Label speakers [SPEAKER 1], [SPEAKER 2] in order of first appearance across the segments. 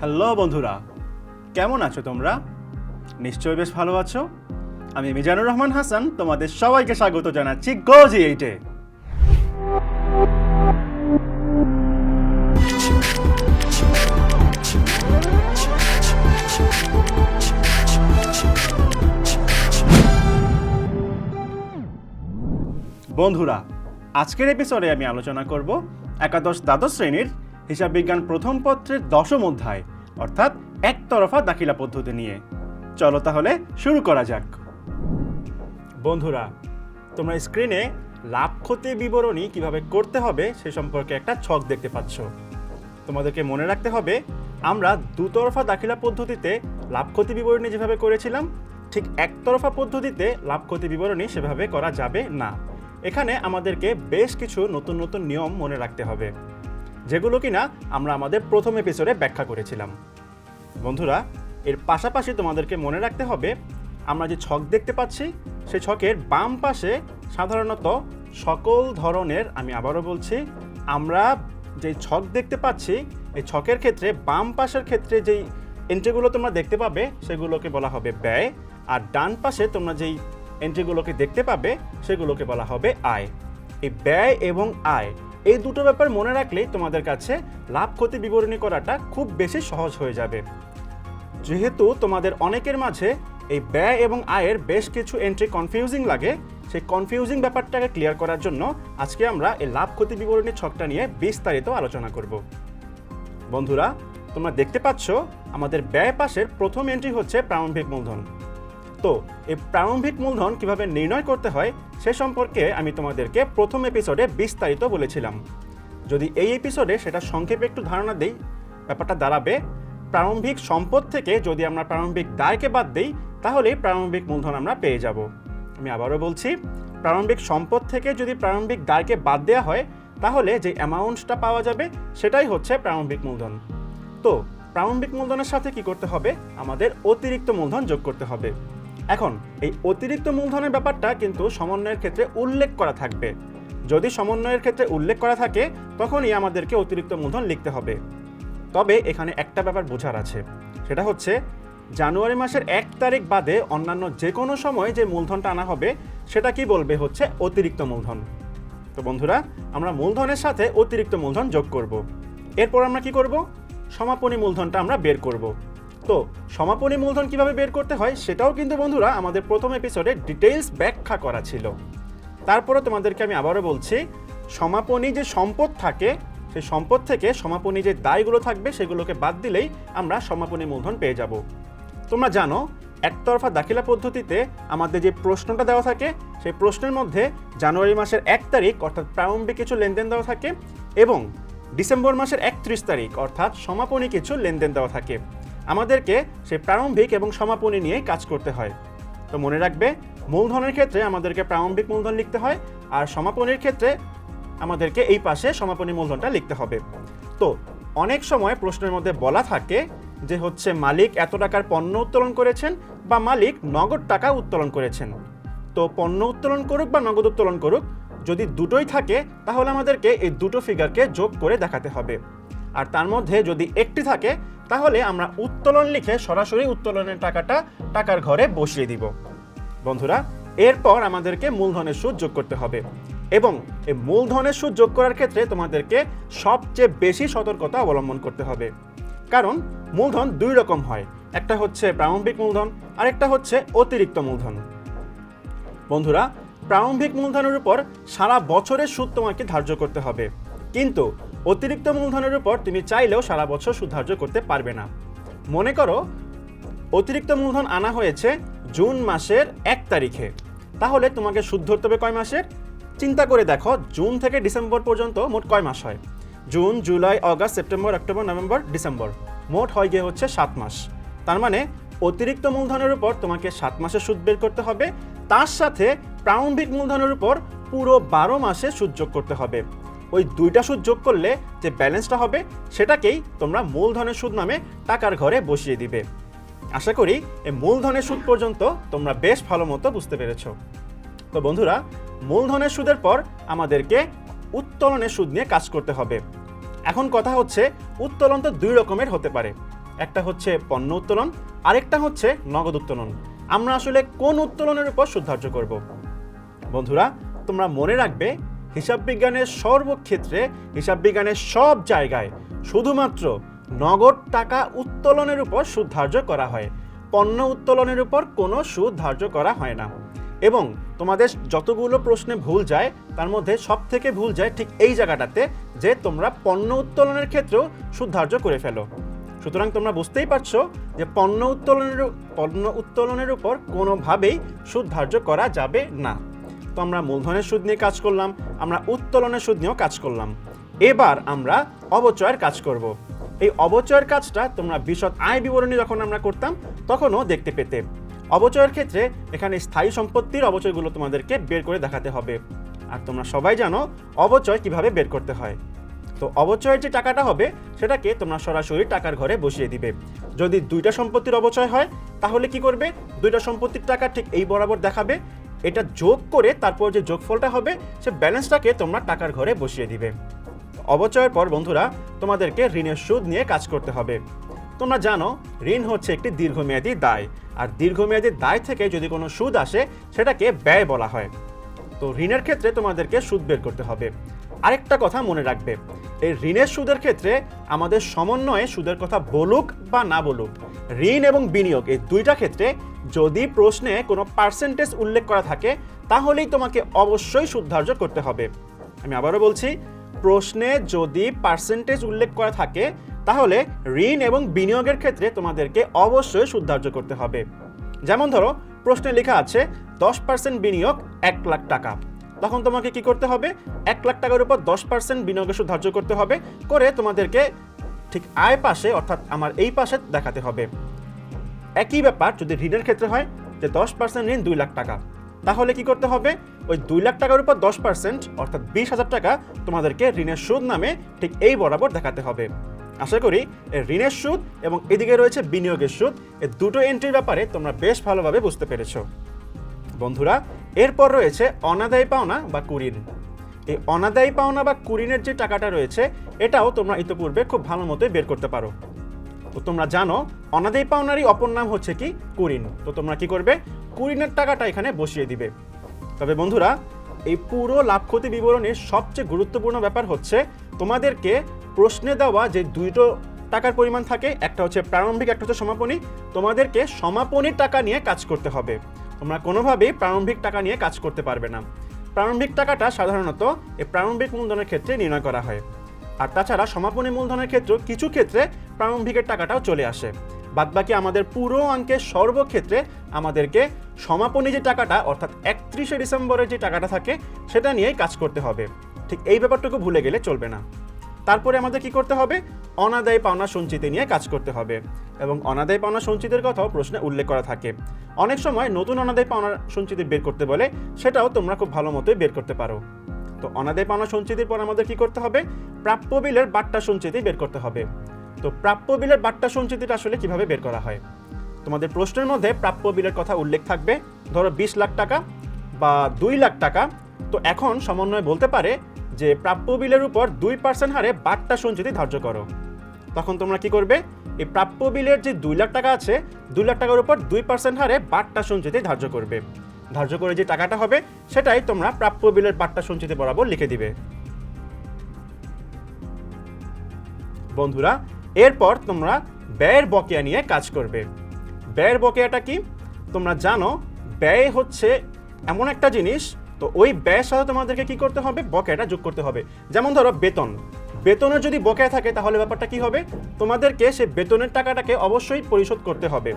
[SPEAKER 1] Hello বন্ধুরা, কেমন আছো তোমরা? নিশ্চয়ই বেশ ভালো আছো। আমি মিজানুর রহমান হাসান, তোমাদের সবাইকে স্বাগত জানাচ্ছি গোজি এইটে বন্ধুরা, আজকের এপিসোডে আমি আলোচনা করব একাদশ দ্বাদশ শ্রেণির হিসাব বিজ্ঞান প্রথম পত্রের দশম অধ্যায়, অর্থাৎ একতরফা দাখিলা পদ্ধতি নিয়ে। চলো তাহলে শুরু করা যাক। বন্ধুরা, তোমরা স্ক্রিনে লাভ ক্ষতি বিবরণী কীভাবে করতে হবে সে সম্পর্কে একটা ছক দেখতে পাচ্ছ। তোমাদেরকে মনে রাখতে হবে, আমরা দুতরফা দাখিলা পদ্ধতিতে লাভ ক্ষতি বিবরণী যেভাবে করেছিলাম, ঠিক একতরফা পদ্ধতিতে লাভ ক্ষতি বিবরণী সেভাবে করা যাবে না। এখানে আমাদেরকে বেশ কিছু নতুন নতুন নিয়ম মনে রাখতে হবে। যেগুলো কিনা আমরা আমাদের প্রথম এপিসোডে ব্যাখ্যা করেছিলাম। বন্ধুরা, এর পাশাপাশি তোমাদেরকে মনে রাখতে হবে, আমরা যে ছক দেখতে পাচ্ছি সেই ছকের বাম পাশে সাধারণত সকল ধরনের, আমি আবারও বলছি, আমরা যে ছক দেখতে পাচ্ছি, এই ছকের ক্ষেত্রে, বাম পাশের ক্ষেত্রে যেই এন্ট্রিগুলো তোমরা দেখতে পাবে, সেগুলোকে বলা হবে ব্যয়, আর ডান পাশে তোমরা যেই এন্ট্রিগুলোকে দেখতে পাবে, সেগুলোকে বলা হবে আয়। এই ব্যয় এবং আয় এই দুটো ব্যাপার মনে রাখলেই তোমাদের কাছে লাভ ক্ষতি বিবরণী করাটা খুব বেশি সহজ হয়ে যাবে। যেহেতু তোমাদের অনেকের মাঝে এই ব্যয় এবং আয়ের বেশ কিছু এন্ট্রি কনফিউজিং লাগে, সেই কনফিউজিং ব্যাপারটাকে ক্লিয়ার করার জন্য আজকে আমরা এই লাভ ক্ষতি বিবরণী ছকটা নিয়ে বিস্তারিত আলোচনা করব। বন্ধুরা, তোমরা দেখতে পাচ্ছ, আমাদের ব্যয় পাশের প্রথম এন্ট্রি হচ্ছে প্রারম্ভিক মূলধন। তো এই প্রারম্ভিক মূলধন কীভাবে নির্ণয় করতে হয়, সে সম্পর্কে আমি তোমাদেরকে প্রথম এপিসোডে বিস্তারিত বলেছিলাম। যদি এই এপিসোডে সেটা সংক্ষেপে একটু ধারণা দেই, ব্যাপারটা দাঁড়াবে, প্রারম্ভিক সম্পদ থেকে যদি আমরা প্রারম্ভিক দায়কে বাদ দিই, তাহলে প্রারম্ভিক মূলধন আমরা পেয়ে যাব। আমি আবারও বলছি, প্রারম্ভিক সম্পদ থেকে যদি প্রারম্ভিক দায়কে বাদ দেওয়া হয়, তাহলে যে অ্যামাউন্টটা পাওয়া যাবে, সেটাই হচ্ছে প্রারম্ভিক মূলধন। তো, প্রারম্ভিক মূলধনের সাথে কি করতে হবে? আমাদের অতিরিক্ত মূলধন যোগ করতে হবে। এখন, এই অতিরিক্ত মূলধনের ব্যাপারটা কিন্তু সমন্বয়ের ক্ষেত্রে উল্লেখ করা থাকবে। যদি সমন্বয়ের ক্ষেত্রে উল্লেখ করা থাকে, তখনই আমাদেরকে অতিরিক্ত মূলধন লিখতে হবে। তবে এখানে একটা ব্যাপার বোঝার আছে। সেটা হচ্ছে, জানুয়ারি মাসের এক তারিখ বাদে অন্যান্য যে কোনো সময় যে মূলধনটা আনা হবে, সেটা কি বলবে হচ্ছে অতিরিক্ত মূলধন। তো বন্ধুরা, আমরা মূলধনের সাথে অতিরিক্ত মূলধন যোগ করব। এরপর আমরা কি করব? সমাপনী মূলধনটা আমরা বের করব। তো সমাপনী মূলধন কীভাবে বের করতে হয় সেটাও কিন্তু বন্ধুরা আমাদের প্রথম এপিসোডে ডিটেইলস ব্যাখ্যা করা ছিল। তারপরে তোমাদেরকে আমি আবারও বলছি, সমাপনী যে সম্পদ থাকে, সেই সম্পদ থেকে সমাপনী যে দায়গুলো থাকবে সেগুলোকে বাদ দিলেই আমরা সমাপনী মূলধন পেয়ে যাব। তোমরা জানো, একতরফা দাখিলা পদ্ধতিতে আমাদের যে প্রশ্নটা দেওয়া থাকে, সেই প্রশ্নের মধ্যে জানুয়ারি মাসের এক তারিখ, অর্থাৎ প্রারম্ভিক কিছু লেনদেন দেওয়া থাকে এবং ডিসেম্বর মাসের একত্রিশ তারিখ, অর্থাৎ সমাপনী কিছু লেনদেন দেওয়া থাকে। আমাদেরকে সেই প্রারম্ভিক এবং সমাপনী নিয়ে কাজ করতে হয়। তো মনে রাখবে, মূলধনের ক্ষেত্রে আমাদেরকে প্রারম্ভিক মূলধন লিখতে হয় আর সমাপনীর ক্ষেত্রে আমাদেরকে এই পাশে সমাপনী মূলধনটা লিখতে হবে। তো অনেক সময় প্রশ্নের মধ্যে বলা থাকে যে হচ্ছে, মালিক এত টাকার পণ্য উত্তোলন করেছেন বা মালিক নগদ টাকা উত্তোলন করেছেন। তো পণ্য উত্তোলন করুক বা নগদ উত্তোলন করুক, যদি দুটোই থাকে, তাহলে আমাদেরকে এই দুটো ফিগারকে যোগ করে দেখাতে হবে। আর তার মধ্যে যদি একটি থাকে তাহলে আমরা উত্তোলন লিখে সরাসরি উত্তোলনের টাকাটা টাকার ঘরে বসিয়ে দিব। বন্ধুরা, এরপর আমাদেরকে মূলধনের সুদ যোগ করতে হবে এবং এই মূলধনের সুদ যোগ করার ক্ষেত্রে তোমাদেরকে সবচেয়ে বেশি সতর্কতা অবলম্বন করতে হবে। কারণ মূলধন দুই রকম হয়, একটা হচ্ছে প্রারম্ভিক মূলধন, আরেকটা হচ্ছে অতিরিক্ত মূলধন। বন্ধুরা, প্রারম্ভিক মূলধনের উপর সারা বছরের সুদ তোমাকে ধার্য করতে হবে। কিন্তু অতিরিক্ত মূলধনের উপর তুমি চাইলেও সারা বছর সুদ ধার্য করতে পারবে না। মনে করো, অতিরিক্ত মূলধন আনা হয়েছে জুন মাসের এক তারিখে। তাহলে তোমাকে সুদ ধরতে হবে কয় মাসের? চিন্তা করে দেখো, জুন থেকে ডিসেম্বর পর্যন্ত মোট কয় মাস হয়? June, July, August, September, October, November, December. মোট হয় গিয়ে হচ্ছে সাত মাস। তার মানে অতিরিক্ত মূলধনের উপর তোমাকে সাত মাসে সুদ বের করতে হবে। তার সাথে প্রারম্ভিক মূলধনের উপর পুরো বারো মাসে সুদ যোগ করতে হবে। ওই দুইটা সুদ যোগ করলে যে ব্যালেন্সটা হবে, সেটাকেই তোমরা মূলধনের সুদ নামে টাকার ঘরে বসিয়ে দিবে। আশা করি এই মূলধনের সুদ পর্যন্ত তোমরা বেশ ভালো মতো বুঝতে পেরেছ। তো বন্ধুরা, মূলধনের সুদের পর আমাদেরকে উত্তোলনের সুদ নিয়ে কাজ করতে হবে। এখন কথা হচ্ছে, উত্তোলন তো দুই রকমের হতে পারে। একটা হচ্ছে পণ্য উত্তোলন, আরেকটা হচ্ছে নগদ উত্তোলন। আমরা আসলে কোন উত্তোলনের উপর সুদ ধার্য করব? বন্ধুরা, তোমরা মনে রাখবে হিসাব বিজ্ঞানের সর্বক্ষেত্রে, হিসাব বিজ্ঞানের সব জায়গায় শুধুমাত্র নগদ টাকা উত্তোলনের উপর সুদ ধার্য করা হয়। পণ্য উত্তোলনের উপর কোনো সুদ ধার্য করা হয় না। এবং তোমাদের যতগুলো প্রশ্নে ভুল যায়, তার মধ্যে সব থেকে ভুল যায় ঠিক এই জায়গাটাতে যে তোমরা পণ্য উত্তোলনের ক্ষেত্রেও সুদ ধার্য করে ফেলো। সুতরাং তোমরা বুঝতেই পারছ যে পণ্য উত্তোলনের পণ্য উত্তোলনের উপর কোনোভাবেই সুদ ধার্য করা যাবে না। তো আমরা মূলধনের সুদ নিয়ে কাজ করলাম, আমরা উত্তোলনের সুদ নিয়েও কাজ করলাম। এবার আমরা অবচয়ের কাজ করব। এই অবচয়ের কাজটা তোমরা বিশদ আয় বিবরণী যখন আমরা করতাম, তখনও দেখতে পেতে। অবচয়ের ক্ষেত্রে এখানে স্থায়ী সম্পত্তির অবচয়গুলো তোমাদেরকে বের করে দেখাতে হবে। আর তোমরা সবাই জানো অবচয় কীভাবে বের করতে হয়। তো অবচয়ের যে টাকাটা হবে, সেটাকে তোমরা সরাসরি টাকার ঘরে বসিয়ে দিবে। যদি দুইটা সম্পত্তির অবচয় হয়, তাহলে কি করবে? দুইটা সম্পত্তির টাকা ঠিক এই বরাবর দেখাবে। এটা যোগ করে তারপর যে যোগফলটা হবে, সে ব্যালেন্সটাকে তোমরা টাকার ঘরে বসিয়ে দিবে। অবচয়ের পর বন্ধুরা, তোমাদেরকে ঋণের সুদ নিয়ে কাজ করতে হবে। তোমরা জানো, ঋণ হচ্ছে একটি দীর্ঘমেয়াদী দায়। আর দীর্ঘমেয়াদী দায় থেকে যদি কোনো সুদ আসে, সেটাকে ব্যয় বলা হয়। তো ঋণের ক্ষেত্রে তোমাদেরকে সুদ বের করতে হবে। আরেকটা কথা মনে রাখবে। এই ঋণের সুদের ক্ষেত্রে আমাদের সমন্বয়ে সুদের কথা বলুক বা না বলুক, ঋণ এবং বিনিয়োগ এই দুইটা ক্ষেত্রে যদি প্রশ্নে কোনো পার্সেন্টেজ উল্লেখ করা থাকে, তাহলেই তোমাকে অবশ্যই সুদ ধার্য করতে হবে। আমি আবারও বলছি, প্রশ্নে যদি পার্সেন্টেজ উল্লেখ করা থাকে, তাহলে ঋণ এবং বিনিয়োগের ক্ষেত্রে তোমাদেরকে অবশ্যই সুদ ধার্য করতে হবে। যেমন ধরো, প্রশ্নে লেখা আছে, দশ পার্সেন্ট বিনিয়োগ এক লাখ টাকা। তখন তোমাকে কি করতে হবে? এক লাখ টাকার উপর দশ পার্সেন্ট বিনিয়োগের সুদ ধার্য করতে হবে করে তোমাদেরকে ঠিক আয় পাশে অর্থাৎ আমার এই পাশে দেখাতে হবে। একই ব্যাপার যদি ঋণের ক্ষেত্রে হয়, যে দশ পার্সেন্ট ঋণ দুই লাখ টাকা। তাহলে কি করতে হবে? ওই দুই লাখ টাকার উপর দশ পার্সেন্ট অর্থাৎ বিশ হাজার টাকা তোমাদেরকে ঋণের সুদ নামে ঠিক এই বরাবর দেখাতে হবে। আশা করি ঋণের সুদ এবং এদিকে রয়েছে বিনিয়োগের সুদ, এই দুটো এন্ট্রির ব্যাপারে তোমরা বেশ ভালোভাবে বুঝতে পেরেছ। বন্ধুরা এরপর রয়েছে অনাদায়ী পাওনা বা কুরিন এই অনাদায়ী পাওনা বা কুরিনের যে টাকাটা রয়েছে, এটাও তোমরা ইতিপূর্বে খুব ভালো মতোই বের করতে পারো। তো তোমরা জানো, অনাদায়ী পাওনারই অপর নাম হচ্ছে কি? কুরিন তো তোমরা কি করবে? কুরিনের টাকাটা এখানে বসিয়ে দিবে। তবে বন্ধুরা, এই পুরো লাভ ক্ষতি বিবরণীর সবচেয়ে গুরুত্বপূর্ণ ব্যাপার হচ্ছে, তোমাদেরকে প্রশ্নে দেওয়া যে দুইটো টাকার পরিমাণ থাকে, একটা হচ্ছে প্রারম্ভিক, একটা হচ্ছে সমাপনী, তোমাদেরকে সমাপনীর টাকা নিয়ে কাজ করতে হবে। তোমরা কোনোভাবেই প্রারম্ভিক টাকা নিয়ে কাজ করতে পারবে না। প্রারম্ভিক টাকাটা সাধারণত এই প্রারম্ভিক মূলধনের ক্ষেত্রে নির্ণয় করা হয়। আর তাছাড়া সমাপনী মূলধনের ক্ষেত্রেও কিছু ক্ষেত্রে প্রারম্ভিকের টাকাটাও চলে আসে। বাদবাকি আমাদের পুরো অঙ্কের সর্বক্ষেত্রে আমাদেরকে সমাপনী যে টাকাটা, অর্থাৎ একত্রিশে ডিসেম্বরের যে টাকাটা থাকে, সেটা নিয়েই কাজ করতে হবে। ঠিক এই ব্যাপারটুকু ভুলে গেলে চলবে না। তারপরে আমাদের কি করতে হবে? অনাদায়ী পাওনা সঞ্চিতি নিয়ে কাজ করতে হবে। এবং অনাদায়ী পাওনা সঞ্চিতির কথাও প্রশ্নে উল্লেখ করা থাকে। অনেক সময় নতুন অনাদায়ী পাওনা সঞ্চিতি বের করতে বলে, সেটাও তোমরা খুব ভালো মতোই বের করতে পারো। তো অনাদায়ী পাওনা সঞ্চিতির পর আমাদের কি করতে হবে? প্রাপ্য বিলের বাট্টা সঞ্চিতি বের করতে হবে। তো প্রাপ্য বিলের বাট্টা সঞ্চিতিটা আসলে কীভাবে বের করা হয়? তোমাদের প্রশ্নের মধ্যে প্রাপ্য বিলের কথা উল্লেখ থাকবে। ধরো বিশ লাখ টাকা বা দুই লাখ টাকা। তো এখন সমন্বয় বলতে পারে যে প্রাপ্য বিলের উপর দুই পার্সেন্ট হারে বাট্টা সঞ্চিতি ধার্য করো। তখন তোমরা কি করবে? এই প্রাপ্য বিলের যে দুই লাখ টাকা আছে, দুই লাখ টাকার উপর দুই পার্সেন্ট হারে বাট্টা সঞ্চিতি ধার্য করবে। ধার্য করে যে টাকাটা হবে, সেটাই তোমরা প্রাপ্য বিলের বাট্টা সঞ্চিতি বরাবর লিখে দিবে। বন্ধুরা, এরপর তোমরা ব্যয়ের বকেয়া নিয়ে কাজ করবে। ব্যয়ের বকেয়াটা কি? তোমরা জানো, ব্যয় হচ্ছে এমন একটা জিনিস তো ওই ব্যয়ের সাথে তোমাদেরকে কি করতে হবে? বকেয়াটা যোগ করতে হবে। যেমন ধরো বেতন। বেতনের যদি বকেয়া থাকে, তাহলে ব্যাপারটা কি হবে? তোমাদেরকে সে বেতনের টাকাটাকে অবশ্যই পরিশোধ করতে হবে।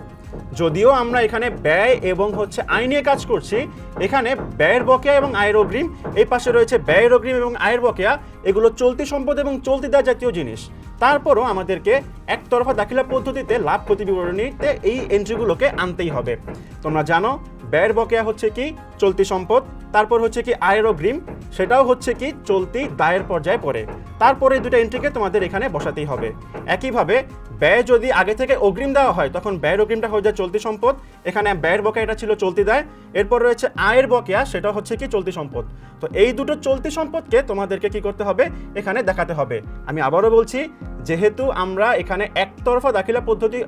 [SPEAKER 1] যদিও আমরা এখানে ব্যয় এবং হচ্ছে আয় নিয়ে কাজ করছি, এখানে ব্যয়ের বকেয়া এবং আয়ের অগ্রিম, এই পাশে রয়েছে ব্যয়ের অগ্রিম এবং আয়ের বকেয়া। এগুলো চলতি সম্পদ এবং চলতি দায় জাতীয় জিনিস। তারপরও আমাদেরকে একতরফা দাখিলা পদ্ধতিতে লাভ ক্ষতি বিবরণীতে এই এন্ট্রিগুলোকে আনতেই হবে। তোমরা জানো ব্যয়ের বকেয়া হচ্ছে কি চলতি সম্পদ, তারপর হচ্ছে কি আয়ের অগ্রিম, সেটাও হচ্ছে কি চলতি দায়ের পর্যায়ে পড়ে। তারপরে দুটো এন্ট্রিকে তোমাদের এখানে বসাতেই হবে। একইভাবে, ব্যয় যদি আগে থেকে অগ্রিম দেওয়া হয়, তখন ব্যয়ের অগ্রিমটা হয়ে যায় চলতি সম্পদ, এখানে ব্যয়ের বকেয়া এটা ছিল চলতি দায়, এরপর রয়েছে আয়ের বকেয়া, সেটা হচ্ছে কি চলতি সম্পদ। তো এই দুটো চলতি সম্পদকে তোমাদেরকে কি করতে হবে, এখানে দেখাতে হবে। আমি আবারও বলছি, যেহেতু আমরা এখানে একতরফা দাখিলা পদ্ধতি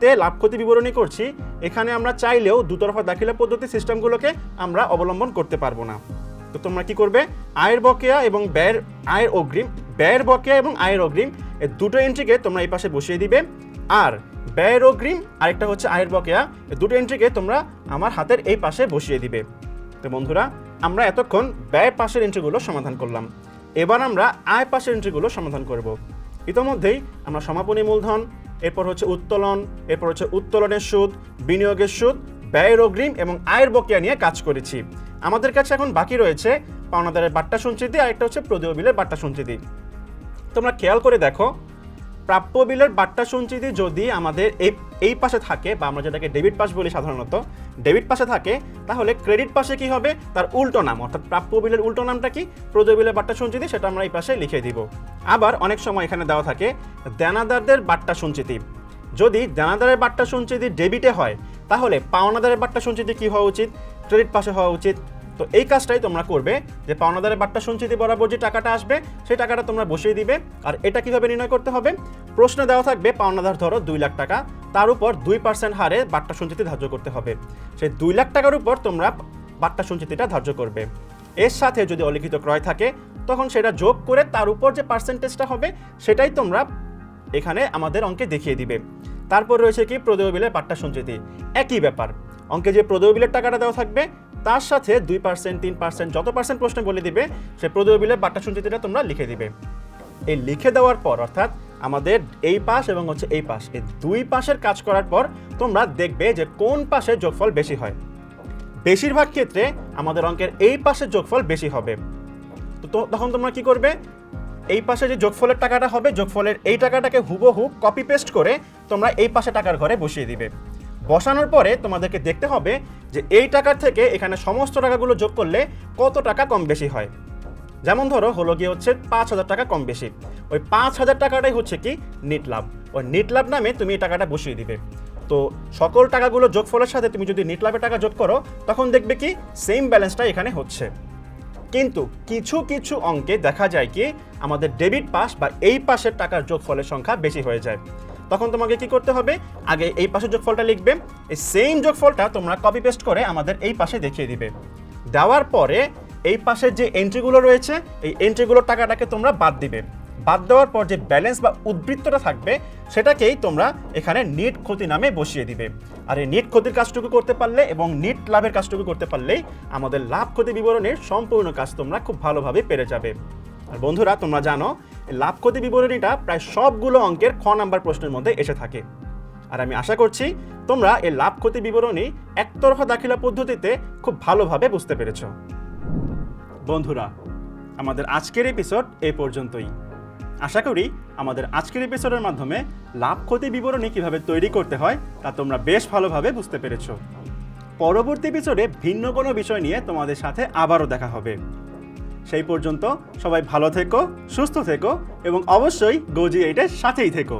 [SPEAKER 1] তে লাভ ক্ষতি বিবরণী করছি, এখানে আমরা চাইলেও দুতরফা দাখিলা পদ্ধতি সিস্টেমগুলোকে আমরা অবলম্বন করতে পারব না। তো তোমরা কি করবে? আয়ের বকেয়া এবং ব্যয়ের, আয়ের অগ্রিম, ব্যয়ের বকেয়া এবং আয়ের অগ্রিম এই দুটো এন্ট্রিকে তোমরা এই পাশে বসিয়ে দিবে। আর ব্যয়ের অগ্রিম, আরেকটা হচ্ছে আয়ের বকেয়া এই দুটো এন্ট্রিকে তোমরা আমার হাতের এই পাশে বসিয়ে দিবে। তো বন্ধুরা, আমরা এতক্ষণ ব্যয় পাশের এন্ট্রিগুলো সমাধান করলাম। এবার আমরা আয় পাশের এন্ট্রিগুলো সমাধান করব। ইতোমধ্যেই আমরা সমাপনী মূলধন এরপর হচ্ছে উত্তোলন, এরপর হচ্ছে উত্তোলনের সুদ, বিনিয়োগের সুদ, ব্যয়ের অগ্রিম এবং আয়ের বকেয়া নিয়ে কাজ করেছি। আমাদের কাছে এখন বাকি রয়েছে পাওনাদারের বাট্টা সঞ্চিতি আর একটা হচ্ছে প্রদেয় বিলের বাট্টা সঞ্চিতি। তোমরা খেয়াল করে দেখো প্রাপ্য বিলের বাট্টা সঞ্চিতি যদি আমাদের এই এই পাশে থাকে, বা আমরা যেটাকে ডেবিট পাস বলি সাধারণত, ডেবিট পাশে থাকে, তাহলে ক্রেডিট পাশে কি হবে? তার উল্টো নাম, অর্থাৎ প্রাপ্য বিলের উল্টো নামটা কি? প্রদেয় বিলের বাট্টা সঞ্চিতি, সেটা আমরা এই পাশে লিখে দিব। আবার অনেক সময় এখানে দেওয়া থাকে, দেনাদারদের বাট্টা সঞ্চিতি। যদি দেনাদারের বাট্টা সঞ্চিতি ডেবিটে হয়, তাহলে পাওনাদারের বাট্টা সঞ্চিতি কি হওয়া উচিত? ক্রেডিট পাশে হওয়া উচিত। তো এই কাজটাই তোমরা করবে যে পাওনাদারের বাট্টা সঞ্চিতি বরাবর যে টাকাটা আসবে, সেই টাকাটা তোমরা বসিয়ে দিবে। আর এটা কীভাবে নির্ণয় করতে হবে? প্রশ্নে দেওয়া থাকবে, পাওনাদার ধরো দুই লাখ টাকা, তার উপর দুই পার্সেন্ট হারে বাট্টা সঞ্চিতি ধার্য করতে হবে। সেই দুই লাখ টাকার উপর তোমরা বাট্টা সঞ্চিতিটা ধার্য করবে। এর সাথে যদি অলিখিত ক্রয় থাকে, তখন সেটা যোগ করে তার উপর যে পার্সেন্টেজটা হবে, সেটাই তোমরা এখানে আমাদের অঙ্কে দেখিয়ে দিবে। তারপর রয়েছে কি, প্রদেয় বিলের পাট্টা সঞ্চিতি। একই ব্যাপার। অঙ্কে যে প্রদেয় বিলের টাকাটা দেওয়া থাকবে তার সাথে দুই পার্সেন্ট, তিন পার্সেন্ট, যত পার্সেন্ট প্রশ্নে বলে দিবে, সে প্রদেয় বিলের বাট্টা সঞ্চিতিটা তোমরা লিখে দিবে। এই লিখে দেওয়ার পর, অর্থাৎ আমাদের এই পাশ এবং হচ্ছে এই পাশ, এই দুই পাশের কাজ করার পর তোমরা দেখবে যে কোন পাশে যোগফল বেশি হয়। বেশিরভাগ ক্ষেত্রে আমাদের অঙ্কের এই পাশের যোগফল বেশি হবে। তো- তখন তোমরা কি করবে? এই পাশে যে যোগফলের টাকাটা হবে, যোগফলের এই টাকাটাকে হুবহু কপি পেস্ট করে তোমরা এই পাশে টাকার ঘরে বসিয়ে দিবে। বসানোর পরে তোমাদেরকে দেখতে হবে যে এই টাকার থেকে এখানে সমস্ত টাকাগুলো যোগ করলে কত টাকা কম বেশি হয়। যেমন ধরো, হলো গিয়ে হচ্ছে পাঁচ হাজার টাকা কম বেশি। ওই পাঁচ হাজার টাকাটাই হচ্ছে কি? নিট লাভ। ওই নিট লাভ নামে তুমি এই টাকাটা বসিয়ে দিবে। তো সকল টাকাগুলো যোগফলের সাথে তুমি যদি নিট লাভের টাকা যোগ করো, তখন দেখবে কি? সেম ব্যালেন্সটা এখানে হচ্ছে। কিন্তু কিছু কিছু অঙ্কে দেখা যায় কি? আমাদের ডেবিট পাস বা এই পাশের টাকার যোগফলের সংখ্যা বেশি হয়ে যায়। তখন তোমাকে কি করতে হবে? আগে এই পাশের যোগফলটা লিখবে, এই সেম যোগফলটা তোমরা কপি পেস্ট করে আমাদের এই পাশে দেখিয়ে দিবে। দেওয়ার পরে এই পাশের যে এন্ট্রিগুলো রয়েছে, এই এন্ট্রিগুলোর টাকাটাকে তোমরা বাদ দিবে। বাদ দেওয়ার পর যে ব্যালেন্স বা উদ্বৃত্তটা থাকবে, সেটাকেই তোমরা এখানে নিট ক্ষতি নামে বসিয়ে দিবে। আর এই নিট ক্ষতির কাজটুকু করতে পারলে এবং নিট লাভের কাজটুকু করতে পারলেই আমাদের লাভ ক্ষতি বিবরণের সম্পূর্ণ কাজ তোমরা খুব ভালোভাবে পেরে যাবে। আর বন্ধুরা, তোমরা জানো লাভ ক্ষতি বিবরণীটা প্রায় সবগুলো অঙ্কের খ নাম্বার প্রশ্নের মধ্যে এসে থাকে। আর আমি আশা করছি, তোমরা এই লাভ ক্ষতি বিবরণী একতরফা দাখিলা পদ্ধতিতে খুব ভালোভাবে বুঝতে পেরেছ। বন্ধুরা, আমাদের আজকের এপিসোড এ পর্যন্তই। আশা করি, আমাদের আজকের এপিসোডের মাধ্যমে লাভ ক্ষতি বিবরণী কীভাবে তৈরি করতে হয়, তা তোমরা বেশ ভালোভাবে বুঝতে পেরেছ। পরবর্তী এপিসোডে ভিন্ন কোনো বিষয় নিয়ে তোমাদের সাথে আবারও দেখা হবে। সেই পর্যন্ত সবাই ভালো থেকো সুস্থ থেকো এবং অবশ্যই গোজি এইটের সাথেই থেকো।